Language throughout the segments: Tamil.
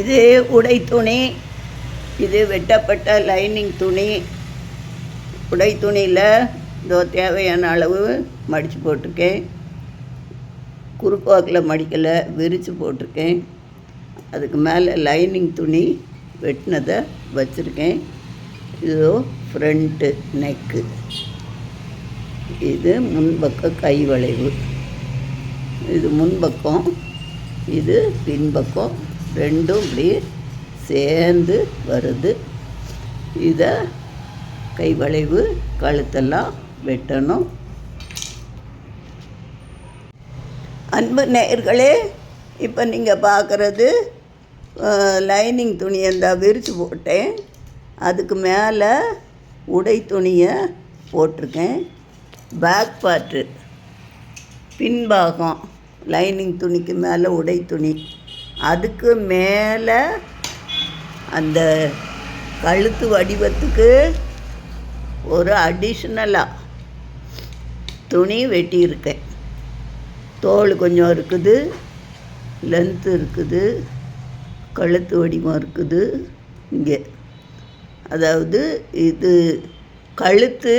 இது உடை துணி இது வெட்டப்பட்ட லைனிங் துணி. உடை துணியில் இதோ தேவையான அளவு மடித்து போட்டிருக்கேன். குறுப்பாக்கில் மடிக்கலை விரித்து போட்டிருக்கேன். அதுக்கு மேலே லைனிங் துணி வெட்டினதை வச்சுருக்கேன். இதோ ஃப்ரண்ட்டு நெக்கு இது முன்பக்க கை வளைவு இது முன்பக்கம் இது பின்பக்கம். ரெண்டும் இப்படி சேர்ந்து வருது. இதை கை வளைவு கழுத்தெல்லாம் வெட்டணும். அன்பு நேயர்களே இப்போ நீங்கள் பார்க்குறது லைனிங் துணியை இந்த விரித்து போட்டேன். அதுக்கு மேலே உடை துணியை போட்டிருக்கேன். பேக் பார்ட்டு பின்பாகம் லைனிங் துணிக்கு மேலே உடை துணி. அதுக்கு மேலே அந்த கழுத்து வடிவத்துக்கு ஒரு அடிஷ்னலாக துணி வெட்டியிருக்கேன். தோல் கொஞ்சம் இருக்குது லென்த்து இருக்குது கழுத்து வடிவம் இருக்குது இங்கே. அதாவது இது கழுத்து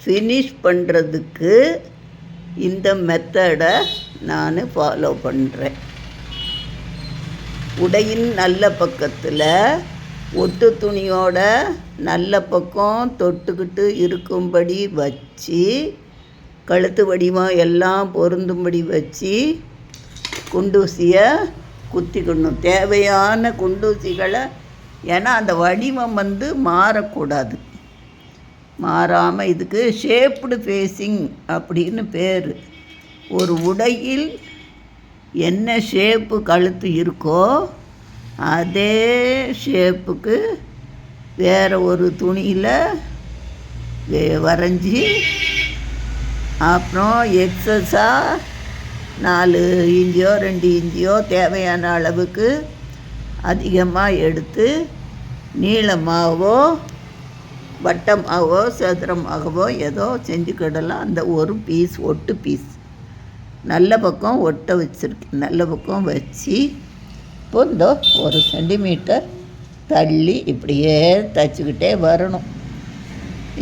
ஃபினிஷ் பண்ணுறதுக்கு இந்த மெத்தடை நான் ஃபாலோ பண்ணுறேன் உடையின் நல்ல பக்கத்தில் ஒட்டு துணியோட நல்ல பக்கம் தொட்டுக்கிட்டு இருக்கும்படி வச்சு கழுத்து வடிவம் எல்லாம் பொருந்தும்படி வச்சு குண்டூசியை குத்திக்கணும். தேவையான குண்டூசிகளை ஏன்னா அந்த வடிவம் வந்து மாறக்கூடாது. மாறாமல் இதுக்கு ஷேப்டு ஃபேஸிங் அப்படின்னு பேர். ஒரு உடையில் என்ன ஷேப்பு கழுத்து இருக்கோ அதே ஷேப்புக்கு வேறு ஒரு துணியில் வரைஞ்சி அப்புறம் எக்ஸஸாக நாலு இஞ்சியோ ரெண்டு இஞ்சியோ தேவையான அளவுக்கு அதிகமாக எடுத்து நீளமாகவோ வட்டமாகவோ சதுரமாகவோ ஏதோ செஞ்சுக்கிடலாம் அந்த ஒரு பீஸ் ஒட்டு பீஸ் நல்ல பக்கம் ஒட்ட வச்சுருக்கேன். நல்ல பக்கம் வச்சு இப்போ இந்த ஒரு சென்டிமீட்டர் தள்ளி இப்படியே தைச்சிக்கிட்டே வரணும்.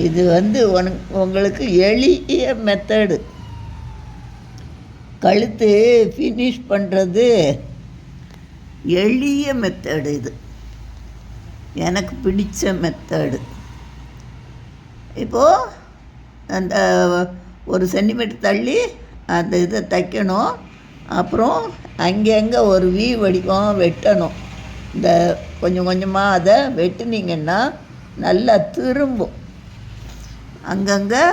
இது வந்து உன் உங்களுக்கு எளிய மெத்தடு கழுத்து ஃபினிஷ் பண்ணுறது எளிய மெத்தடு இது. எனக்கு பிடித்த மெத்தடு இப்போது அந்த ஒரு சென்டிமீட்டர் தள்ளி அந்த இதை தைக்கணும். அப்புறம் அங்கங்கே ஒரு வி வடிவம் வெட்டணும். இந்த கொஞ்சம் கொஞ்சமாக அதை வெட்டினீங்கன்னா நல்லா திரும்பும். அங்கங்கே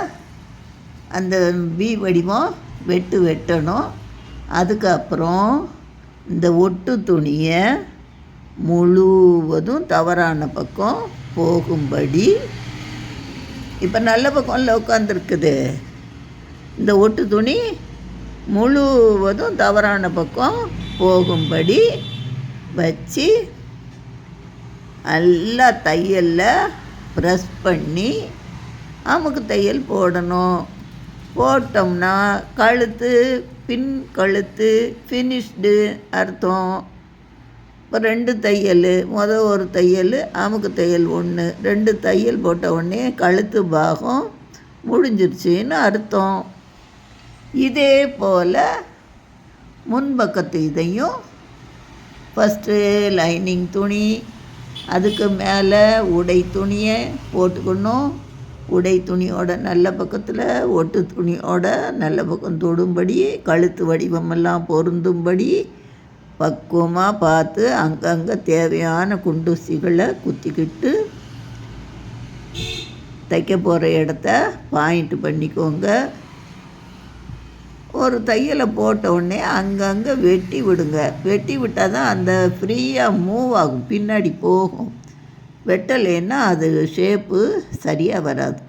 அந்த வி வடிவம் வெட்டு வெட்டணும். அதுக்கப்புறம் இந்த ஒட்டு துணியை முழுவதும் தவறான பக்கம் போகும்படி இப்போ நல்ல பக்கம்ல உட்காந்துருக்குது இந்த ஒட்டு துணி முழுவதும் தவறான பக்கம் போகும்படி வச்சு நல்லா தையலில் ப்ரெஸ் பண்ணி அமுக்கு தையல் போடணும். போட்டோம்னா கழுத்து பின் கழுத்து ஃபினிஷ்டு அர்த்தம். இப்போ ரெண்டு தையல் மொதல் ஒரு தையல் அமுக்கு தையல் ஒன்று ரெண்டு தையல் போட்ட உடனே கழுத்து பாகம் முடிஞ்சிருச்சுன்னு அர்த்தம். இதே போல் முன்பக்கத்து இதையும் ஃபஸ்ட்டு லைனிங் துணி அதுக்கு மேலே உடை துணியை போட்டுக்கணும். உடை துணியோட நல்ல பக்கத்தில் ஒட்டு துணியோட நல்ல பக்கம் தொடும்படி கழுத்து வடிவமெல்லாம் பொருந்தும்படி பக்குவமாக பார்த்து அங்கங்கே தேவையான குண்டூசிகளை குத்திக்கிட்டு தைக்க போகிற இடத்த பாயிண்ட் பண்ணிக்கோங்க. ஒரு தையலை போட்ட உடனே அங்கங்கே வெட்டி விடுங்க. வெட்டி விட்டால் தான் அந்த ஃப்ரீயாக மூவ் ஆகும். பின்னாடி போகும். வெட்டலைன்னா அது ஷேப்பு சரியாக வராது.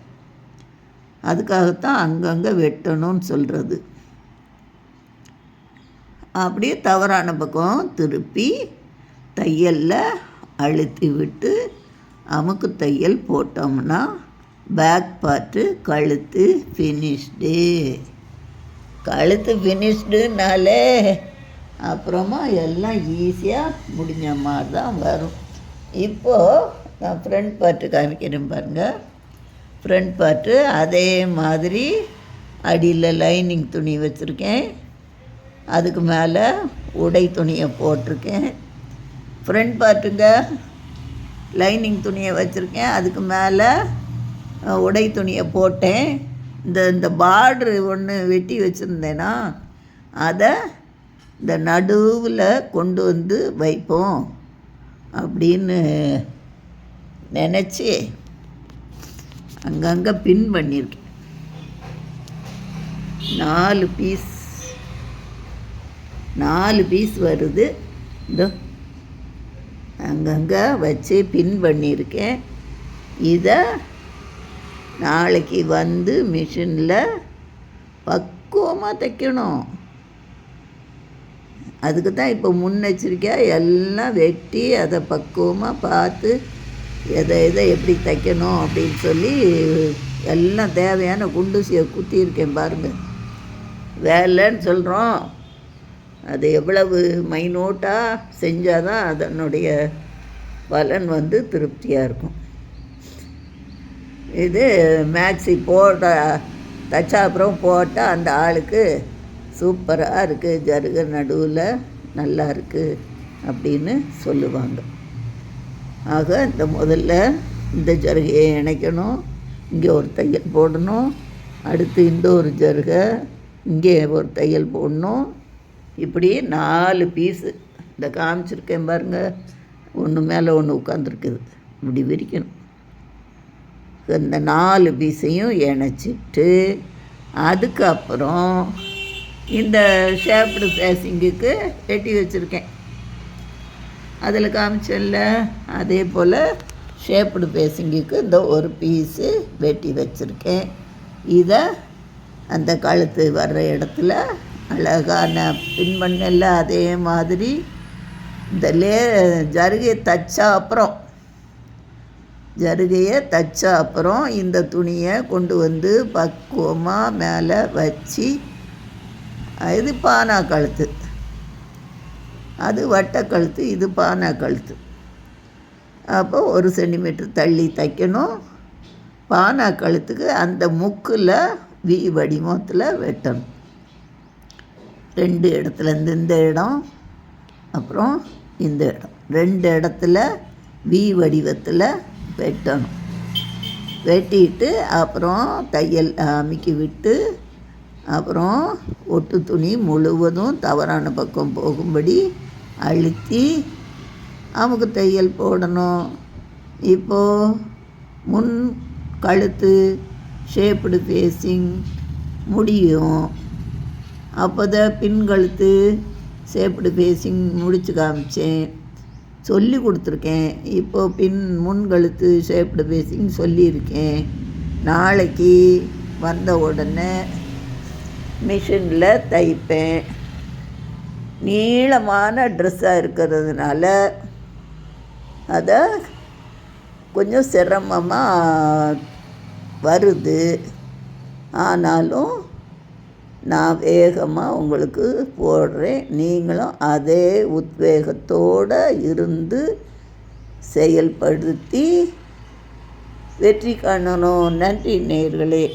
அதுக்காகத்தான் அங்கங்கே வெட்டணும்னு சொல்கிறது அப்படியே தவறான பக்கம் திருப்பி தையலில் அழுத்தி விட்டு அமுக்கு தையல் போட்டோம்னா பேக் பார்ட்டு கழுத்து ஃபினிஷ்டு கழுத்து ஃபினிஷ்டுனாலே அப்புறமா எல்லாம் ஈஸியாக முடிஞ்ச மாதிரி தான் வரும். இப்போது நான் ஃப்ரண்ட் பார்ட்டு காமிக்கிறேன் பாருங்கள் ஃப்ரண்ட் பார்ட்டு அதே மாதிரி அடியில் லைனிங் துணி வச்சுருக்கேன். அதுக்கு மேலே உடை துணியை போட்டிருக்கேன். ஃப்ரண்ட் பார்ட்டுங்க லைனிங் துணியை வச்சுருக்கேன். அதுக்கு மேலே உடை துணியை போட்டேன். இந்த இந்த பார்ட்ரு ஒன்று வெட்டி வச்சுருந்தேன்னா அதை இந்த நடுவில் கொண்டு வந்து வைப்போம் அப்படின்னு நினச்சி அங்கங்கே பின் பண்ணியிருக்கேன் நாலு பீஸ் நாலு பீஸ் வருது. இதோ அங்கங்கே வச்சு பின் பண்ணியிருக்கேன். இதை நாளைக்கு வந்து மிஷினில் பக்குவமாக தைக்கணும். அதுக்கு தான் இப்போ முன்னெச்சரிக்கையாக எல்லாம் வெட்டி அதை பக்குவமாக பார்த்து எதை எதை எப்படி தைக்கணும் அப்படின்னு சொல்லி எல்லாம் தேவையான குண்டூசியை குத்தியிருக்கேன் பாருங்கள் வேலைன்னு சொல்கிறோம் அது எவ்வளவு மைனோட்டாக செஞ்சால் தான் அதனுடைய பலன் வந்து திருப்தியாக இருக்கும். இது மேக்ஸி போட்ட தச்சாப்புறம் போட்டால் அந்த ஆளுக்கு சூப்பராக இருக்குது ஜருக நடுவில் நல்லா இருக்குது அப்படின்னு சொல்லுவாங்க. ஆக இந்த முதல்ல இந்த ஜருகையை இணைக்கணும் இங்கே ஒரு தையல் போடணும் அடுத்து இந்த ஒரு ஜருகை இங்கே ஒரு தையல் போடணும். இப்படி நாலு பீஸு இந்த காமிச்சிருக்கேன் பாருங்கள் ஒன்று மேலே ஒன்று உட்காந்துருக்குது இப்படி விரிக்கணும். இந்த நாலு பீஸையும் இணைச்சிட்டு அதுக்கப்புறம் இந்த ஷேப்டு ஃபேஸிங்குக்கு வெட்டி வச்சுருக்கேன். அதில் காமிச்சல அதே போல் ஷேப்டு பேசிங்குக்கு இந்த ஒரு பீஸு வெட்டி வச்சுருக்கேன். இதை அந்த கழுத்து வர்ற இடத்துல அழகான பின் அதே மாதிரி இந்த லே ஜருகையை தைச்சா அப்புறம் ஜருகையை தைச்ச அப்புறம் இந்த துணியை கொண்டு வந்து பக்குவமாக மேலே வச்சு இது பானா கழுத்து. அது வட்ட கழுத்து இது பானா கழுத்து. அப்போ ஒரு சென்டிமீட்டர் தள்ளி தைக்கணும். பானா கழுத்துக்கு அந்த முக்கில் வி வடிவத்தில் வெட்டணும். ரெண்டு இடத்துல இருந்து இந்த இடம் அப்புறம் இந்த இடம். ரெண்டு இடத்துல வி வடிவத்தில் வெட்டணும். வெட்டிட்டு அப்புறம் தையல் அமுக்கி விட்டு அப்புறம் ஒட்டு துணி முழுவதும் தவறான பக்கம் போகும்படி அழுத்தி அமுக்கு தையல் போடணும். இப்போது முன் கழுத்து ஷேப்டு ஃபேஸிங் முடியும். அப்போ தான் பின் கழுத்து ஷேப்டு ஃபேஸிங் முடிச்சு காமிச்சேன். சொல்லி கொடுத்துருக்கேன். இப்போ பின் முன்கழுத்து ஷேப்டு ஃபேஸிங் சொல்லியிருக்கேன். நாளைக்கு வந்த உடனே மிஷினில் தைப்பேன். நீளமான ட்ரெஸ்ஸாக இருக்கிறதுனால அதை கொஞ்சம் சிரமமாக வருது. ஆனாலும் நான் வேகமாக உங்களுக்கு போடுறேன். நீங்களும் அதே உத்வேகத்தோடு இருந்து செயல்படுத்தி வெற்றி காணணும். நன்றி நேர்களே.